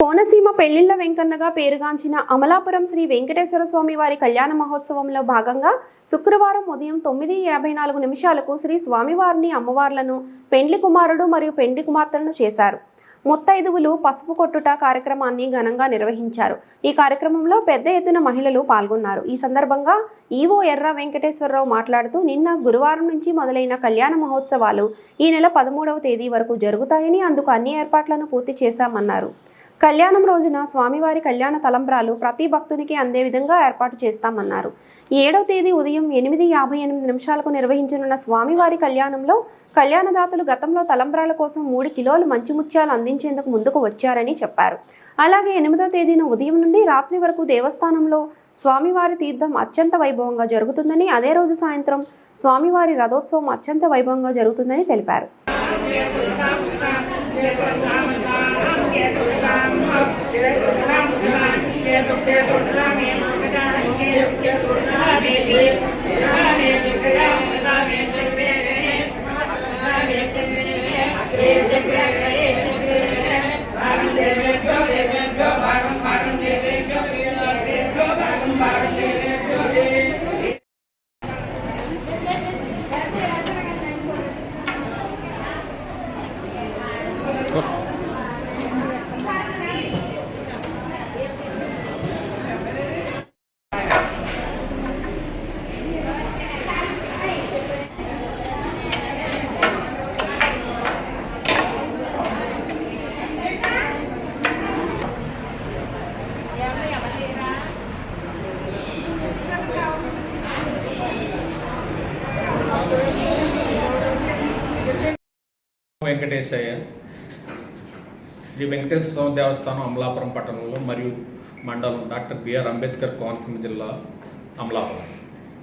కోనసీమ పెళ్ళిళ్ళ వెంకన్నగా పేరుగాంచిన అమలాపురం శ్రీ వెంకటేశ్వర స్వామి వారి కళ్యాణ మహోత్సవంలో భాగంగా శుక్రవారం ఉదయం తొమ్మిది యాభై నాలుగు నిమిషాలకు శ్రీ స్వామివారిని అమ్మవార్లను పెండ్లి కుమారుడు మరియు పెండ్లి కుమార్తెలను చేశారు. ముత్తైదువులు పసుపు కొట్టుట కార్యక్రమాన్ని ఘనంగా నిర్వహించారు. ఈ కార్యక్రమంలో పెద్ద ఎత్తున మహిళలు పాల్గొన్నారు. ఈ సందర్భంగా ఈవో ఎర్ర వెంకటేశ్వరరావు మాట్లాడుతూ నిన్న గురువారం నుంచి మొదలైన కళ్యాణ మహోత్సవాలు ఈ నెల పదమూడవ తేదీ వరకు జరుగుతాయని అందుకు అన్ని ఏర్పాట్లను పూర్తి చేశామన్నారు. కళ్యాణం రోజున స్వామివారి కళ్యాణ తలంబ్రాలు ప్రతి భక్తునికి అందే విధంగా ఏర్పాటు చేస్తామన్నారు. ఏడవ తేదీ ఉదయం ఎనిమిది యాభై ఎనిమిది నిమిషాలకు నిర్వహించనున్న స్వామివారి కళ్యాణంలో కళ్యాణదాతలు గతంలో తలంబ్రాల కోసం మూడు కిలోలు మంచి ముత్యాలు అందించేందుకు ముందుకు వచ్చారని చెప్పారు. అలాగే ఎనిమిదో తేదీన ఉదయం నుండి రాత్రి వరకు దేవస్థానంలో స్వామివారి తీర్థం అత్యంత వైభవంగా జరుగుతుందని అదే రోజు సాయంత్రం స్వామివారి రథోత్సవం అత్యంత వైభవంగా జరుగుతుందని తెలిపారు. వెంకటేశయ్య శ్రీ వెంకటేశ్వర స్వామి దేవస్థానం అమలాపురం పట్టణంలో మరియు మండలం డాక్టర్ బిఆర్ అంబేద్కర్ కోనసీమ జిల్లా అమలాపురం.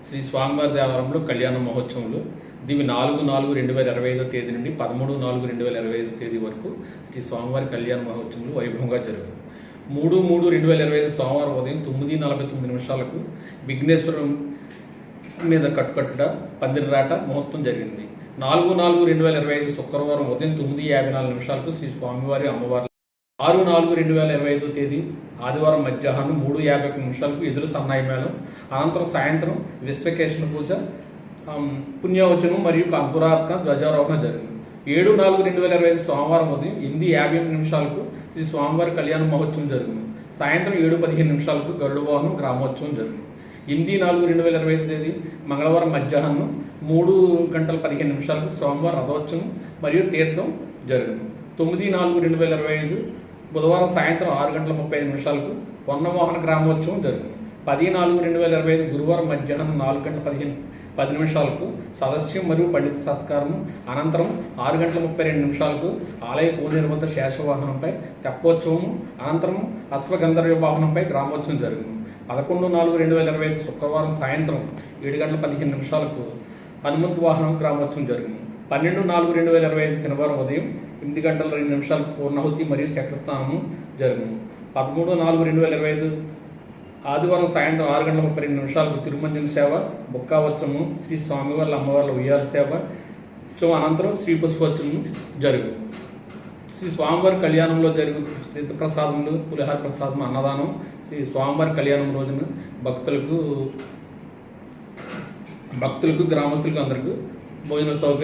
శ్రీ స్వామివారి దేవాలయంలో కళ్యాణ మహోత్సవంలో దీవి నాలుగు నాలుగు రెండు వేల ఇరవై ఐదో తేదీ నుండి పదమూడు నాలుగు రెండు వేల ఇరవై ఐదో తేదీ వరకు శ్రీ స్వామివారి కళ్యాణ మహోత్సవంలో వైభవంగా జరిగింది మూడు మూడు రెండు వేల ఇరవై ఐదు సోమవారం ఉదయం తొమ్మిది నలభై తొమ్మిది నిమిషాలకు విఘ్నేశ్వరం మీద కట్టుకట్టుట పందిరాట ముహూర్తం జరిగింది. నాలుగు నాలుగు రెండు వేల ఇరవై ఐదు శుక్రవారం ఉదయం తొమ్మిది యాభై నాలుగు నిమిషాలకు శ్రీ స్వామివారి అమ్మవారి ఆరు నాలుగు రెండు వేల ఇరవై ఐదో తేదీ ఆదివారం మధ్యాహ్నం మూడు యాభై ఒక నిమిషాలకు ఎదురు సన్నాయి మేళం అనంతరం సాయంత్రం విశ్వకేశ్వర పూజ పుణ్యవచనం మరియు అంకురార్పణ ధ్వజారోహణ జరిగింది. ఏడు నాలుగు రెండు వేల ఇరవై ఐదు సోమవారం ఉదయం ఎనిమిది యాభై ఎనిమిది నిమిషాలకు శ్రీ స్వామివారి కళ్యాణ మహోత్సవం జరిగింది. సాయంత్రం ఏడు పదిహేను నిమిషాలకు గరుడ వాహనం గ్రామోత్సవం జరిగింది. ఎనిమిది నాలుగు రెండు వేల ఇరవై ఐదు తేదీ మంగళవారం మధ్యాహ్నం మూడు గంటల పదిహేను నిమిషాలకు సోమవారం రథోత్సవం మరియు తీర్థం జరుగును. తొమ్మిది నాలుగు రెండు వేల ఇరవై ఐదు బుధవారం సాయంత్రం ఆరు గంటల ముప్పై ఐదు నిమిషాలకు వన్నమోహన గ్రామోత్సవం జరుగును. పది నాలుగు రెండు వేల ఇరవై ఐదు గురువారం మధ్యాహ్నం నాలుగు గంటల పదిహేను పది నిమిషాలకు సదస్యం మరియు పండిత సత్కారం అనంతరం ఆరు గంటల ముప్పై రెండు నిమిషాలకు ఆలయ పూర్ణిర్బంధ శేషవాహనంపై తెప్పోత్సవం అనంతరం అశ్వగంధర్వ వాహనంపై గ్రామోత్సవం జరిగింది పదకొండు నాలుగు రెండు వేల ఇరవై ఐదు శుక్రవారం సాయంత్రం ఏడు గంటల పదిహేను నిమిషాలకు హనుమంత్ వాహనం గ్రామోత్సవం జరిగింది. పన్నెండు నాలుగు రెండు వేల ఇరవై ఐదు శనివారం ఉదయం ఎనిమిది గంటల రెండు నిమిషాలకు పూర్ణాహుతి మరియు శక్రస్థానము జరిగింది. పదమూడు నాలుగు రెండు వేల ఇరవై ఐదు ఆదివారం సాయంత్రం ఆరు గంటల ముప్పై రెండు నిమిషాలకు తిరుమంజన సేవ బుక్కావచ్చము శ్రీ స్వామివార్ల అమ్మవార్ల ఉయ్యాల సేవ సో అనంతరం శ్రీ పుష్పోత్సవం జరుగుతుంది శ్రీ స్వామివారి కళ్యాణంలో జరిగిన తీర్థ ప్రసాదములు పులిహార ప్రసాదం అన్నదానం శ్రీ స్వామివారి కళ్యాణం రోజున భక్తులకు భక్తులకు గ్రామస్తులకు అందరికీ భోజన సౌకర్యం